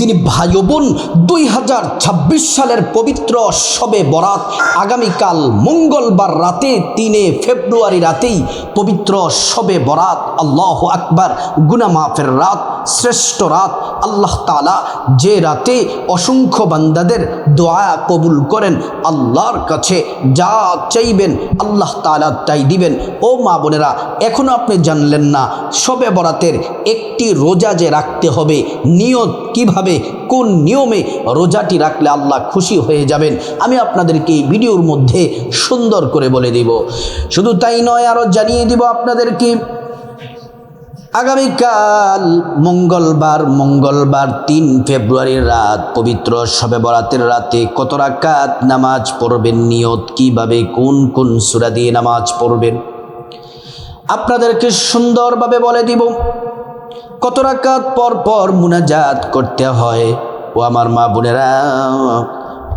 দিন ভাই বোন দুই হাজার ছাব্বিশ সালের পবিত্র শবে বরাত আগামীকাল মঙ্গলবার রাতে তিনে ফেব্রুয়ারি রাতেই পবিত্র শবে বরাত। আল্লাহ আকবার। গুনা মাফের রাত, শ্রেষ্ঠ রাত। আল্লাহ তালা যে রাতে অসংখ্য বান্দাদের দোয়া কবুল করেন, আল্লাহর কাছে যা চাইবেন আল্লাহ তালা তাই দিবেন। ও মা বোনেরা এখনও আপনি জানলেন না, শবে বরাতের একটি রোজা যে রাখতে হবে, নিয়ত কীভাবে কোন নিয়মে রোজাটি রাখলে আল্লাহ খুশি হয়ে যাবেন? আমি আপনাদেরকে এই ভিডিওর মধ্যে সুন্দর করে বলে দিব। শুধু তাই নয় আরও জানিয়ে দিব আপনাদেরকে, আগামীকাল মঙ্গলবার মঙ্গলবার তিন ফেব্রুয়ারির রাত, পবিত্র শবে বরাতের রাতে কত রাকাত নামাজ পড়বেন? নিয়ত কীভাবে? কোন কোন সুরা দিয়ে নামাজ পড়বেন? আপনাদেরকে সুন্দরভাবে বলে দিব। কত রাকাত পর পর মুনাজাত করতে হয়। ও আমার মা বোনেরা,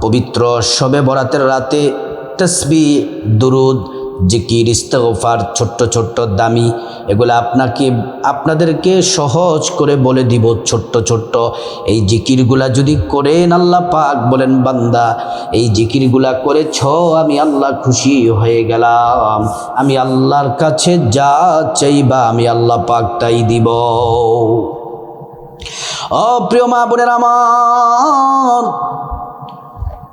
পবিত্র শবে বরাতের রাতে তসবি, দুরুদ জিকির ইস্তফার ছোট্ট ছোট্ট দামি, এগুলো আপনাকে, আপনাদেরকে সহজ করে বলে দিব ছোট্ট ছোট্ট। এই জিকিরগুলা যদি করেন আল্লাহ পাক বলেন, বান্দা, এই জিকিরগুলা করেছ, আমি আল্লাহ খুশি হয়ে গেলাম। আমি আল্লাহর কাছে যা চাইবা, আমি আল্লাহ পাক তাই দিব। ও প্রিয় মা বোনের আমার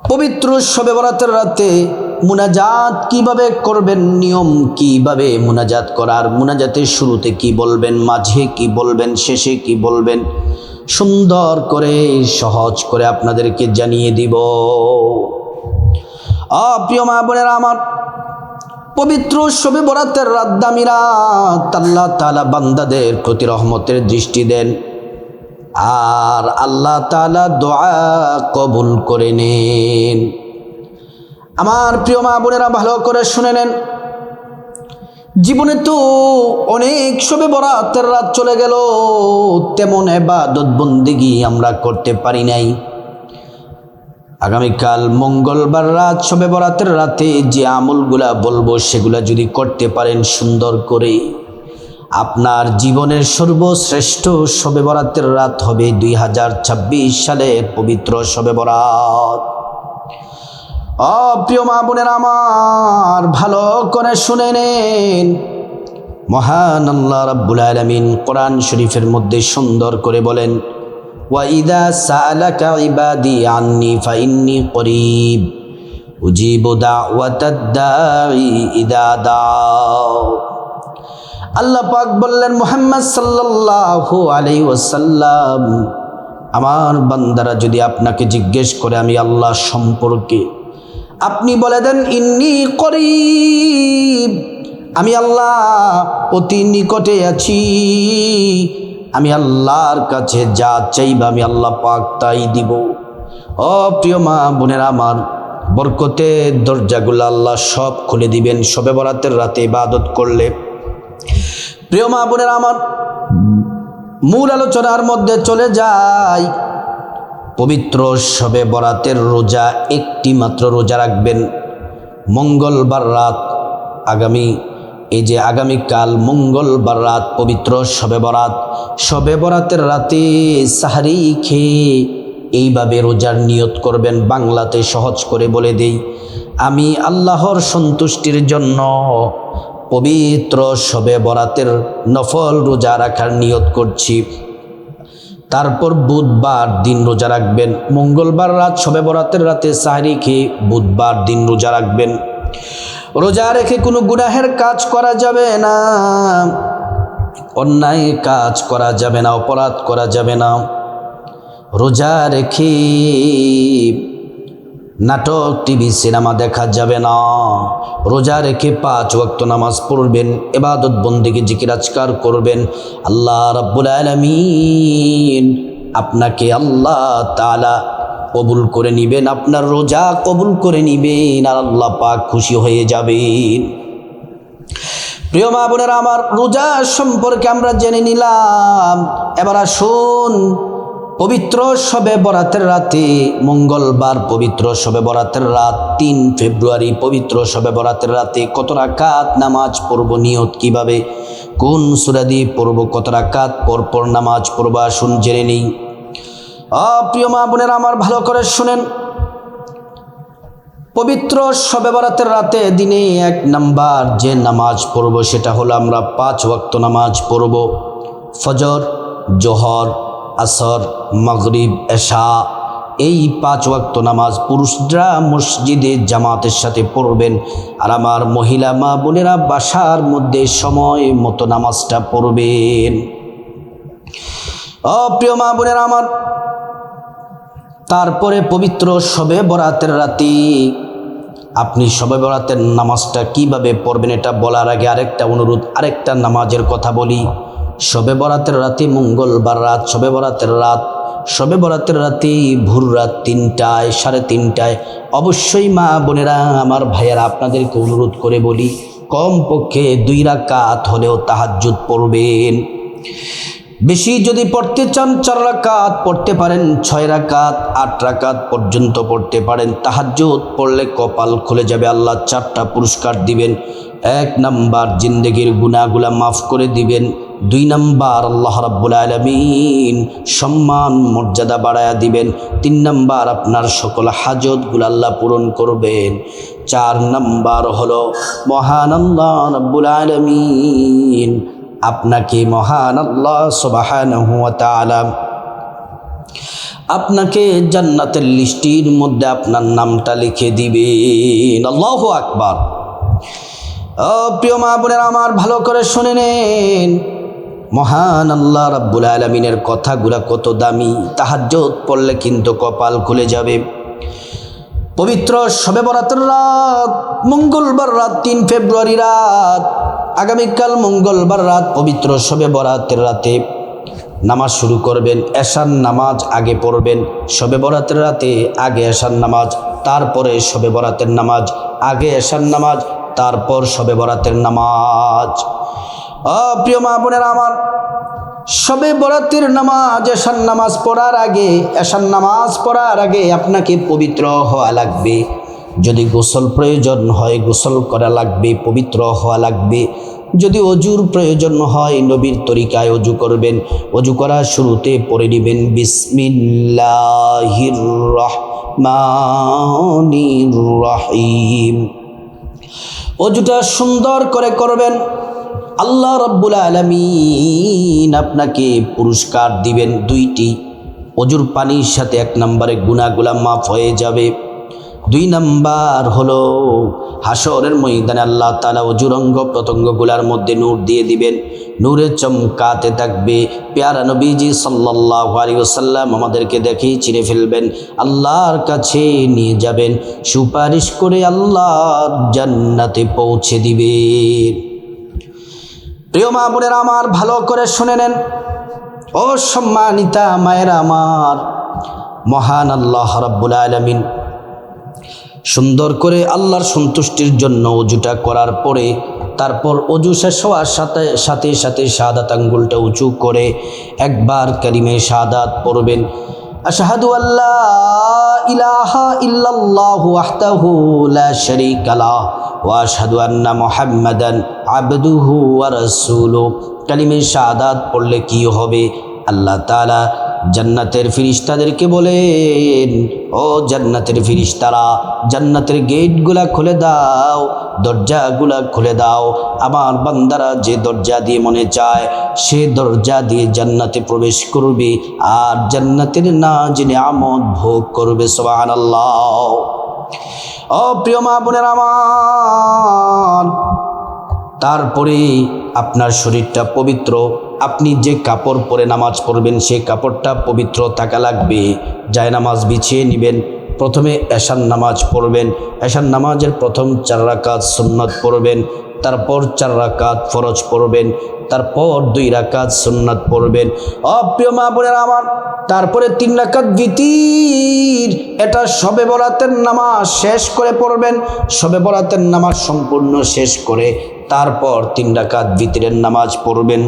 পবিত্র শবে বরাতের রাতে মুনাজাত কীভাবে করবেন? নিয়ম কীভাবে মুনাজাত করার? মুনাজাতের শুরুতে কি বলবেন? মাঝে কি বলবেন? শেষে কি বলবেন? সুন্দর করে, সহজ করে আপনাদেরকে জানিয়ে দিব। অপ্রিয় মা বোনেরা আমার, পবিত্র শবে বরাতের রাত দামি রাত আল্লাহ তালা বান্দাদের প্রতি রহমতের দৃষ্টি দেন। আর আল্লাহ তালা দোয়া কবুল করে নেন। আমার প্রিয় মা বোনেরা, ভালো করে শুনে নেন। জীবনে তো অনেক সবে বরাতের রাত চলে গেল, তেমন এবাদত বন্দিগি আমরা করতে পারি নাই। আগামীকাল মঙ্গলবার রাত সবে বরাতের রাতে যে আমলগুলা বলব, সেগুলা যদি করতে পারেন সুন্দর করে। আপনার জীবনের সর্বশ্রেষ্ঠ শবে বরাতের রাত হবে দুই হাজার ছাব্বিশ সালের পবিত্র শবে বরাত। অপ্রিয় মা বোনের আমার, ভালো করে শুনে নেন। মহান আল্লাহ রাব্বুল আলামিন কোরআন শরীফের মধ্যে সুন্দর করে বলেন ওয়াইদা সালাকা ইবাদি আন্নি ফাইন্নি করিব। উজিবু দাওয়াতাদ দাঈ ইদা দাও। আল্লাহ পাক বললেন, মোহাম্মদ সাল্লাল্লাহু আলাইহি ওয়াসাল্লাম, আমার বান্দারা যদি আপনাকে জিজ্ঞেস করে আমি আল্লাহ সম্পর্কে, আপনি বলে দেন, ইন্নি করিব, আমি আল্লাহ অতি নিকটে আছি, আমি আল্লাহর কাছে যা চাইবা আমি আল্লাহ পাক তাই দিব। ও প্রিয় মা বোনেরা আমার, বরকতের দরজাগুলো আল্লাহ সব খুলে দিবেন, সবে বরাতের রাতে ইবাদত করলে। প্রিয় মা বোনেরা আমার, মূল আলোচনার মধ্যে চলে যায় পবিত্র সবে বরাতের রোজা, একটি মাত্র রোজা রাখবেন। মঙ্গলবার রাত আগামী, এই যে আগামীকাল মঙ্গলবার রাত, পবিত্র সবে বরাত। সবে বরাতের রাতে সাহারি খেয়ে এইভাবে রোজার নিয়ত করবেন, বাংলাতে সহজ করে বলে দেই। আমি আল্লাহর সন্তুষ্টির জন্য পবিত্র সবে বরাতের নফল রোজা রাখার নিয়ত করছি। তারপর বুধবার দিন রোজা রাখবেন। মঙ্গলবার রাত সবে বরাতের রাতে সাহারি খেয়ে বুধবার দিন রোজা রাখবেন। রোজা রেখে কোনো গুনাহের কাজ করা যাবে না। অন্যায় কাজ করা যাবে না, অপরাধ করা যাবে না। রোজা রেখে নাটক, টিভি, সিনেমা দেখা যাবে না। রোজা রেখে পাঁচ ওয়াক্ত নামাজ পড়বেন, এবাদত বন্দিকে জিকিরাজকার করবেন। আল্লাহ রাব্বুল আলামিন আপনাকে আল্লাহ তাআলা কবুল করে নিবেন, আপনার রোজা কবুল করে নিবেন আর আল্লাহ পাক খুশি হয়ে যাবেন। প্রিয় মা বোনেরা, আমার রোজা সম্পর্কে আমরা জেনে নিলাম। এবার আসুন পবিত্র শবে বরাতের রাতে, মঙ্গলবার পবিত্র শবে বরাতের রাত, তিন ফেব্রুয়ারি পবিত্র শবে বরাতের রাতে কত রাকাত নামাজ পড়ব নিয়ত কীভাবে? কোন সুরাদি পড়ব কত রাকাত? পরপর নামাজ পড়ব আসুন জেনে নেই। অপ্রিয় মা বোনেরা, আমার ভালো করে শুনেন। পবিত্র শবে বরাতের রাতে দিনে এক নাম্বার যে নামাজ পড়ব, সেটা হলো আমরা পাঁচ ওয়াক্ত নামাজ পড়ব। ফজর, জোহর আসর, মগরিব, এশা, এই পাঁচ ওয়াক্ত নামাজ পুরুষরা মসজিদে জামাতের সাথে পড়বেন। আর আমার মহিলা মা বোনেরা বাসার মধ্যে সময় মতো নামাজটা পড়বেন। অপ্রিয় মা বোনেরা আমার, তারপরে পবিত্র শবে বরাতের রাতে আপনি শবে বরাতের নামাজটা কীভাবে পড়বেন এটা বলার আগে আরেকটা অনুরোধ, আরেকটা নামাজের কথা বলি। শবে বরাতের রাতে মঙ্গলবার রাত, শবে বরাতের রাত, শবে বরাতের রাতে ভোর রাত তিনটায়, সাড়ে তিনটায়। অবশ্যই মা বোনেরা, আমার ভাইয়ারা, আপনাদেরকে অনুরোধ করে বলি, কমপক্ষে দুই রাকাত হলেও তাহাজ্জুদ পড়বেন। বেশি যদি পড়তে চান, চার রাকাত পড়তে পারেন, ছয় রাকাত, আট রাকাত পর্যন্ত পড়তে পারেন। তাহাজ্জুদ পড়লে কপাল খুলে যাবে, আল্লাহ চারটা পুরস্কার দিবেন। এক নাম্বার জিন্দেগির গুণাগুলা মাফ করে দিবেন। দুই নাম্বার আল্লাহ রাব্বুল আলমিন সম্মান, মর্যাদা বাড়ায়া দিবেন। তিন নাম্বার আপনার সকল হাজতগুলো আল্লাহ পূরণ করবেন। চার নাম্বার হলো, মহান আল্লাহ রাব্বুল আলমিন আপনাকে মহান আল্লাহ তাআলা আপনাকে জান্নাতের লিস্টির মধ্যে আপনার নামটা লিখে দিবেন। আল্লাহু আকবার। প্রিয় মা বোনের, আমার ভালো করে শুনে নেন। মহান আল্লাহ রাব্বুল আলমিনের কথাগুলা কত দামি তাহাজ্জত পড়লে কিন্তু কপাল খুলে যাবে। পবিত্র শবে বরাতের রাত, মঙ্গলবার রাত, তিন ফেব্রুয়ারি রাত, আগামীকাল মঙ্গলবার রাত, পবিত্র শবে বরাতের রাতে নামাজ শুরু করবেন, এশার নামাজ আগে পড়বেন, শবে বরাতের রাতে আগে এশার নামাজ, তারপরে শবে বরাতের নামাজ, আগে এশার নামাজ, তারপর শবে বরাতের নামাজ। প্রিয় মা বোনেরা আমার, সবে বরাতের নামাজ, এশার নামাজ পড়ার আগে, এশার নামাজ পড়ার আগে আপনাকে পবিত্র হওয়া লাগবে। যদি গোসল প্রয়োজন হয়, গোসল করা লাগবে, পবিত্র হওয়া লাগবে। যদি অজুর প্রয়োজন হয়, নবীর তরিকায় অজু করবেন। অজু করার শুরুতে পড়ে নেবেন, বিসমিল্লাহির রহিম। অজুটা সুন্দর করে করবেন। আল্লাহ রব্বুল আলমিন আপনাকে পুরস্কার দিবেন দুইটি। অজুর পানির সাথে এক নম্বরে গুণাগুলা মাফ হয়ে যাবে। দুই নাম্বার হলো হাসরের ময়দানে আল্লাহ তালা অজুরঙ্গ প্রত্যঙ্গগুলার মধ্যে নূর দিয়ে দিবেন। নূরে চমকাতে থাকবে। পেয়ারা নবীজি সাল্লাহ আলী ওসাল্লাম আমাদেরকে দেখেই চিনে ফেলবেন। আল্লাহর কাছে নিয়ে যাবেন। সুপারিশ করে আল্লাহর জান্নাতে পৌঁছে দিবেন। প্রিয় মা বোনেরা আমার, ভালো করে শুনে নেন। ও সম্মানিতা মায়েরা আমার, মহান আল্লাহ রাব্বুল আলমিন, সুন্দর করে আল্লাহর সন্তুষ্টির জন্য অজুটা করার পরে তারপর অজু শেষ হওয়ার সাথে সাথে সাথে শাহাদাত আঙ্গুলটা উঁচু করে একবার কালিমে শাহাদাত পড়বেন। আশহাদু আল্লাহ ইলাহা ইল্লাল্লাহু ওয়াহদাহু লা শারীকা লাহ। আশহাদু আন্না মুহাম্মাদান আবদুহু রাসূলুহু। কালিমে শাহাদাত পড়লে কি হবে? আল্লাহ তাআলা জান্নাতের ফিরিস্তাদেরকে বলেন, ও জান্নাতের ফিরিস্তারা, জান্নাতের গেটগুলা খুলে দাও, দরজাগুলা খুলে দাও। আমার বান্দারা যে দরজা দিয়ে মনে চায়, সে দরজা দিয়ে জান্নাতে প্রবেশ করবে। আর জান্নাতের না জেনে আমদ ভোগ করবে সোহান আল্লাহ ও প্রিয় মা বোনের আমার, তারপরে আপনার শরীরটা পবিত্র, আপনি যে কাপড় পরে নামাজ পড়বেন সেই কাপড়টা পবিত্র থাকা লাগবে। যায় নামাজ বিছিয়ে নেবেন, প্রথমে এশান নামাজ পড়বেন এশান নামাজের প্রথম চার রাকাত সুন্নত পড়বেন তারপর চার রাকাত ফরজ পড়বেন, তারপর দুই রাকাত সুন্নত পড়বেন। অপ্রিয় মা বোনের আমার, তারপরে তিন রাকাত বিতির এটা সবে বরাতের নামাজ শেষ করে পড়বেন, সবে বরাতের নামাজ সম্পূর্ণ শেষ করে তারপর তিন রাকাত বিতিরের নামাজ পড়বেন।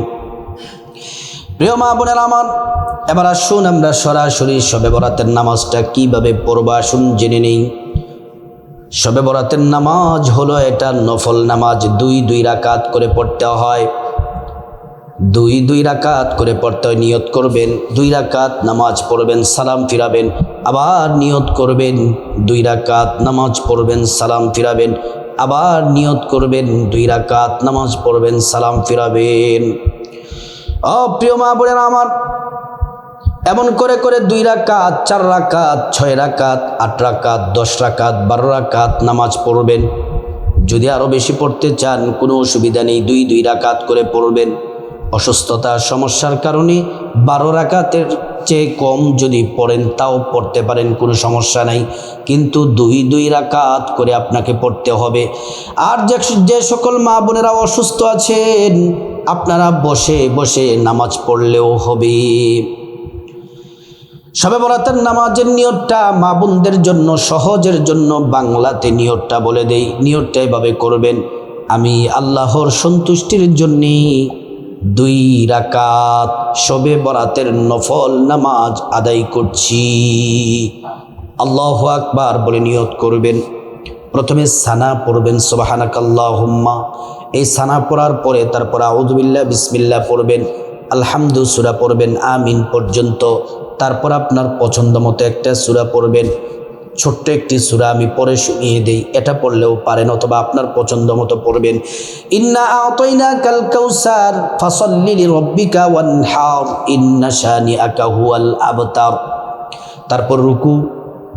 প্রিয় মা বোনের আমার, এবার আসুন আমরা সরাসরি সবে বরাতের নামাজটা কীভাবে পড়ব, আসুন জেনে নেই। সবে বরাতের নামাজ হলো এটা নফল নামাজ। দুই দুই রাকাত করে পড়তে হয়। দুই দুই রাকাত করে পড়তে হয়, নিয়ত করবেন। দুই রাকাত নামাজ পড়বেন, সালাম ফিরাবেন। আবার নিয়ত করবেন, দুই রাকাত নামাজ পড়বেন, সালাম ফিরাবেন। আবার নিয়ত করবেন, দুই রাকাত নামাজ পড়বেন, সালাম ফিরাবেন। অপ্রিয় মা বলেন আমার এমন করে করে দুই রাকাত, চার রাকাত, ছয় রাকাত, আট রাকাত, দশ রাকাত, বারো রাকাত নামাজ পড়বেন। যদি আরও বেশি পড়তে চান, কোনো অসুবিধা নেই, দুই দুই রাকাত করে পড়বেন। অসুস্থতার সমস্যার কারণে বারো রাকাতের চেয়ে কম যদি পড়েন, তাও পড়তে পারেন, কোনো সমস্যা নাই। কিন্তু দুই দুই রাকাত করে আপনাকে পড়তে হবে। আর যে যে সকল মা বোনেরা অসুস্থ আছেন, আপনারা বসে বসে নামাজ পড়লেও হবে। সবে বরাতের নামাজের নিয়তটা মা বোনদের জন্য, সহজের জন্য বাংলাতে নিয়তটা বলে দেই। নিয়তটা এভাবে করবেন, আমি আল্লাহর সন্তুষ্টির জন্যে দুই রাকাত সবে বরাতের নফল নামাজ আদায় করছি। আল্লাহ আকবার বলে নিয়ত করবেন। প্রথমে সানা পড়বেন সোবাহানাক আল্লাহুম্মা এই সানা পড়ার পরে তারপর আউদুবিল্লাহ বিসমিল্লা পড়বেন। আলহামদু, সুরা পড়বেন, আমিন পর্যন্ত। তারপর আপনার পছন্দ মতো একটা সুরা পড়বেন। ছোট্ট একটি সুরা আমি পরে শুনিয়ে দেই। এটা পড়লেও পারেন অথবা আপনার পছন্দ মতো পড়বেন। ইন্না আতইনা কাল কাউসার, ফাসল্লি লিরাব্বিকা ওয়ানহার, ইন্না শানিআকা হুয়াল আবতার। তারপর রুকু,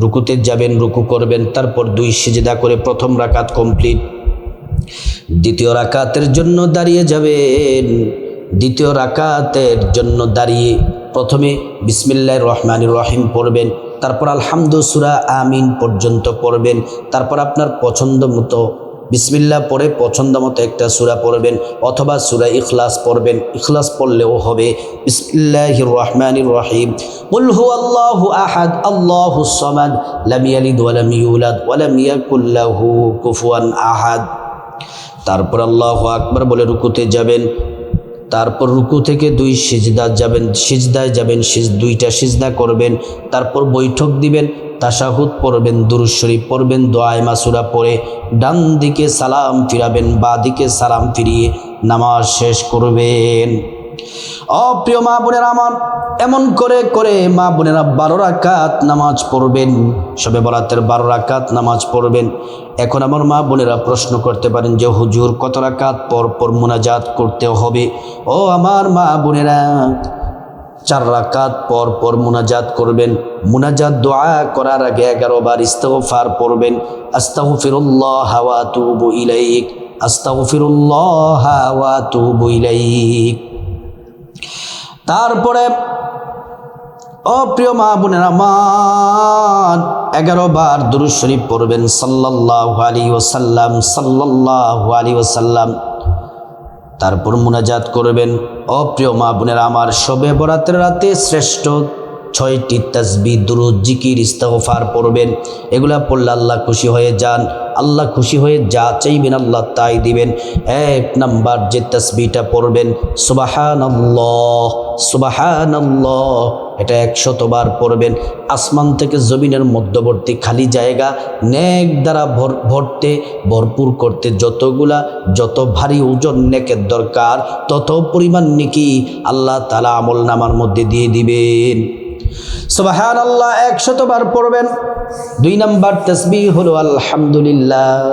রুকুতে যাবেন, রুকু করবেন, তারপর দুই সিজদা করে প্রথম রাকাত কমপ্লিট। দ্বিতীয় রাকাতের জন্য দাঁড়িয়ে যাবেন। দ্বিতীয় রাকাতের জন্য দাঁড়িয়ে প্রথমে বিসমিল্লাহ রহমান রহিম পড়বেন তারপর আলহামদু সুরা আমিন পর্যন্ত পড়বেন তারপর আপনার পছন্দ মতো বিসমিল্লা পড়ে পছন্দ মতো একটা সুরা পড়বেন অথবা সুরা ইখলাস পড়বেন ইখলাস পড়লেও হবে বিসমিল্লাহ রহমান রহিম قل هو الله أحد الله الصمد لم يلد ولم يولد ولم يكن له كفوا أحد তারপর আল্লাহ আকবার বলে রুকুতে যাবেন তারপর রুকু থেকে দুই সিজদা যাবেন, সিজদায় যাবেন, সিজ দুইটা সিজদা করবেন, তারপর বৈঠক দিবেন, তাশাহুদ পড়বেন, দুরুদ শরীফ পড়বেন, দোয়ায় মাসুরা পড়ে ডান দিকে সালাম ফিরাবেন, বা দিকে সালাম ফিরিয়ে নামাজ শেষ করবেন। অপ্রিয় মা বোনেরা আমার, এমন করে করে মা বোনেরা বারো রাকাত নামাজ পড়বেন। সবে বরাতের বারো রাকাত নামাজ পড়বেন। এখন আমার মা বোনেরা প্রশ্ন করতে পারেন যে, হুজুর, কত রাকাত পর পর মোনাজাত করতে হবে? ও আমার মা বোনেরা, চার রাকাত পর পর মোনাজাত করবেন। মুনাজাত দোয়া করার আগে এগারো বার ইস্তফার পড়বেন। আস্তাগফিরুল্লাহ হাওয়া তুবু ইলাইক, আস্তাগফিরুল্লাহ হাওয়া তুবু ইলাইক। তারপরে অপ্রিয় মা বোনেরা মান এগারো বার দুরুদ শরীফ পড়বেন সাল্লাল্লাহু আলাইহি ওয়াসাল্লাম, সাল্লাল্লাহু আলাইহি ওয়াসাল্লাম। তারপর মুনাজাত করবেন। অপ্রিয় মা বোনেরা, আমার শবে বরাতের রাতে শ্রেষ্ঠ ছয়টি তসবি দুরুদ, জিকির ইস্তফার পড়বেন। এগুলা পড়লে আল্লাহ খুশি হয়ে যান। আল্লাহ খুশি হয়ে যা চাইবেন আল্লাহ তাই দিবেন। এক নাম্বার যে তসবিটা পড়বেন সুবাহান সুবাহান এটা একশতবার পড়বেন। আসমান থেকে জমিনের মধ্যবর্তী খালি জায়গা, নেক দ্বারা ভর, ভরতে, ভরপুর করতে যতগুলা, যত ভারী ওজন নেকের দরকার, তত পরিমাণ নেকি আল্লাহ তালা আমল নামার মধ্যে দিয়ে দিবেন। সুবাহান আল্লাহ একশতবার পড়বেন। দুই নাম্বার তসবি হলো আলহামদুলিল্লাহ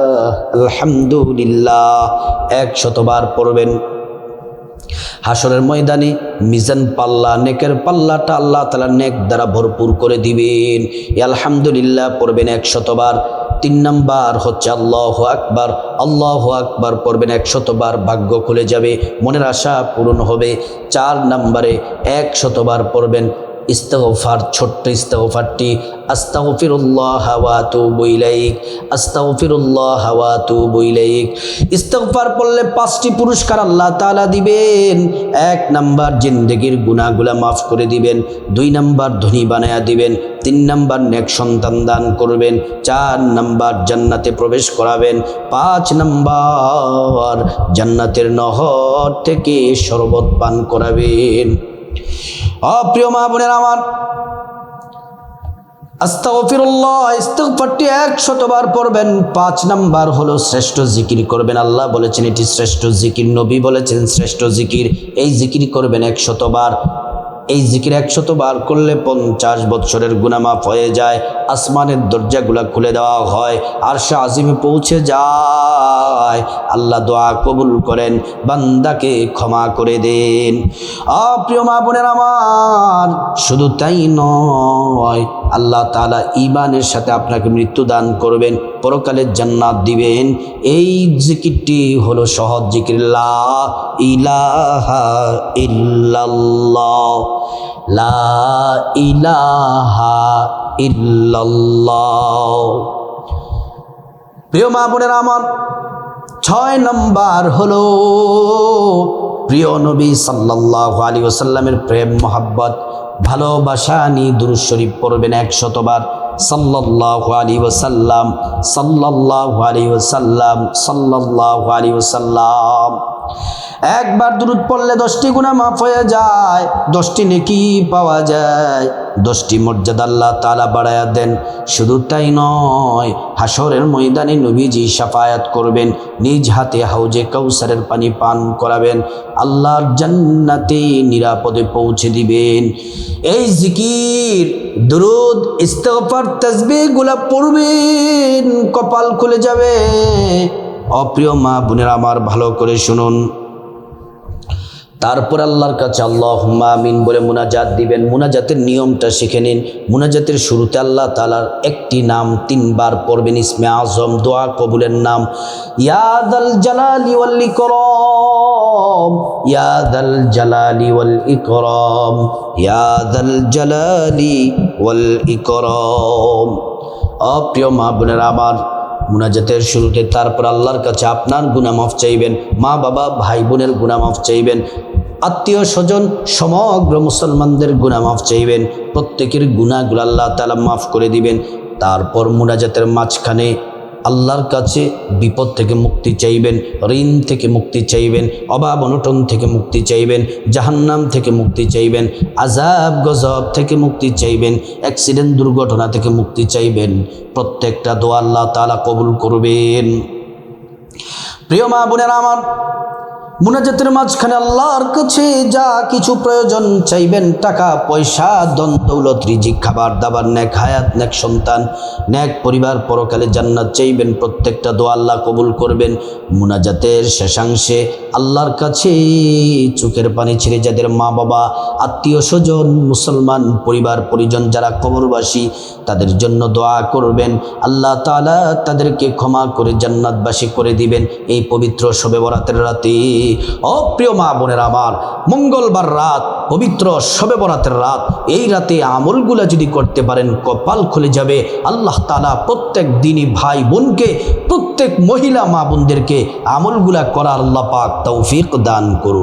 আলহামদুলিল্লাহ, একশতবার পড়বেন। হাসরের ময়দানে মিজান পাল্লা, নেকের পাল্লাটা আল্লাহ তালা নেক দ্বারা ভরপুর করে দিবেন। আলহামদুলিল্লাহ পড়বেন একশতবার। তিন নাম্বার হচ্ছে আল্লাহ আকবার আল্লাহ আকবার পড়বেন একশতবার, ভাগ্য খুলে যাবে, মনের আশা পূরণ হবে। চার নাম্বারে একশতবার পড়বেন ইস্তফার ছোট্ট ইস্তফারটি আস্তাগফিরুল্লাহ হাওয়া তু বইলাইক আস্তাগফিরুল্লাহ হাওয়া তু বইলাইক ইস্তফার পড়লে পাঁচটি পুরস্কার আল্লাহ তাআলা দিবেন। এক নাম্বার জিন্দেগির গুনাহগুলা মাফ করে দিবেন। দুই নাম্বার ধনী বানায়া দিবেন। তিন নাম্বার নেক সন্তান দান করবেন। চার নাম্বার জান্নাতে প্রবেশ করাবেন। পাঁচ নাম্বার জান্নাতের নহর থেকে শরবত পান করাবেন। অপ্রিয় মা বোনের আমার, আস্তাগফিরুল্লাহ, ইস্তিগফারটি একশতবার পড়বেন, পাঁচ নাম্বার হলো শ্রেষ্ঠ জিকির করবেন। আল্লাহ বলেছেন, এটি শ্রেষ্ঠ জিকির, নবী বলেছেন, শ্রেষ্ঠ জিকির, এই জিকির করবেন একশতবার। এই জিকির একশত বার করলে পঞ্চাশ বৎসরের গুনামাফ হয়ে যায়। আসমানের দরজাগুলা খুলে দেওয়া হয় আর সে আজিমে পৌঁছে যায়। আল্লাহ দোয়া কবুল করেন, বান্দাকে ক্ষমা করে দেন। অপ্রিয় মা বোনের আমার, শুধু তাই নয়, আল্লাহ তালা ইমানের সাথে আপনাকে মৃত্যু দান করবেন পরকালের জান্নাত দিবেন। এই জিকিরটি হলো সহজ জিকির, লা ইলাহা ইল্লাল্লাহ। লা ইলাহা ইল্লাল্লাহ। প্রিয় মা বোনের আমার, ছয় নম্বর হলো প্রিয় নবী সাল্লাল্লাহু আলী ওসাল্লামের প্রেম, মোহাব্বত, ভালোবাসা নিয়ে দুরুদ শরীফ পড়বেন একশতবার। সাল্লাল্লাহু আলী ওসাল্লাম সাল্লাল্লাহু আলী ওসাল্লাম সাল্লাল্লাহু আলী ওসাল্লাম একবার দুরুদ পড়লে দশটি গুণা মাফ হয়ে যায়, দশটি নেকি পাওয়া যায়। দশটি মর্যাদা আল্লাহ তালা বাড়ায়া দেন। শুধু তাই নয় হাসরের ময়দানে নবীজি সাফায়াত করবেন, নিজ হাতে হাউজে কৌসারের পানি পান করাবেন, আল্লাহর জান্নাতে নিরাপদে পৌঁছে দিবেন। এই জিকির, দুরুদ ইস্তফার তসবিগুলা পড়বেন, কপাল খুলে যাবে। অপ্রিয় মা বোনের আমার ভালো করে শুনুন। তারপর আল্লাহর কাছে আল্লাহ আমিন বলে মুনাজাত দিবেন। মুনাজাতের নিয়মটা শিখে নিন। মুনাজাতের শুরুতে আল্লাহ তালার একটি নাম তিনবার পড়বেন, ইসমে আজম, দোয়া, কবুলের নাম। ইয়াদাল জালালি ওয়াল ইকরাম ইয়াদাল জালালি ওয়াল ইকরাম ইয়াদাল জালালি ওয়াল ইকরাম। অপ্রিয় মা বোনের, আমার মুনাজাতের শুরুতে তারপর আল্লাহর কাছে আপনার গুনামাফ চাইবেন, মা বাবা, ভাই বোনের গুনামাফ চাইবেন, আত্মীয় স্বজন, সমগ্র মুসলমানদের গুনামাফ চাইবেন, প্রত্যেকের গুণাগুলো আল্লাহ তালা মাফ করে দিবেন। তারপর মুনাজাতের মাঝখানে আল্লাহর কাছে বিপদ থেকে মুক্তি চাইবেন, ঋণ থেকে মুক্তি চাইবেন, অভাব অনটন থেকে মুক্তি চাইবেন, জাহান্নাম থেকে মুক্তি চাইবেন আজাব গজব থেকে মুক্তি চাইবেন, অ্যাক্সিডেন্ট দুর্ঘটনা থেকে মুক্তি চাইবেন। প্রত্যেকটা দোয়া আল্লাহ তালা কবুল করবেন। প্রিয় মা বোনেরা আমার মুনাজাতের মাঝখানে আল্লাহর কাছে যা কিছু প্রয়োজন, চাইবেন টাকা, পয়সা দন দৌলত, রিজিক, খাবার, দাবার ন্যাক হায়াত ন্যাক সন্তান ন্যাক পরিবার, পরকালে জান্নাত চাইবেন, প্রত্যেকটা দোয়া আল্লাহ কবুল করবেন। মুনাজাতের শেষাংশে আল্লাহর কাছে চোখের পানি ছেড়ে যাদের মা বাবা আত্মীয় স্বজন, মুসলমান পরিবার, পরিজন যারা কবরবাসী, তাদের জন্য দোয়া করবেন। আল্লাহ তালা তাদেরকে ক্ষমা করে জান্নাতবাসী করে দিবেন। এই পবিত্র শবে বরাতের রাতে অপ্রিয় মা বোনের আমার, মঙ্গলবার রাত, পবিত্র শবে বরাতের রাত, এই রাতে আমলগুলা যদি করতে পারেন, কপাল খুলে যাবে। আল্লাহ তালা প্রত্যেক দিনই ভাই বোনকে, প্রত্যেক মহিলা মা বোনদেরকে আমলগুলা করার আল্লাহ পাক তৌফিক দান করুন।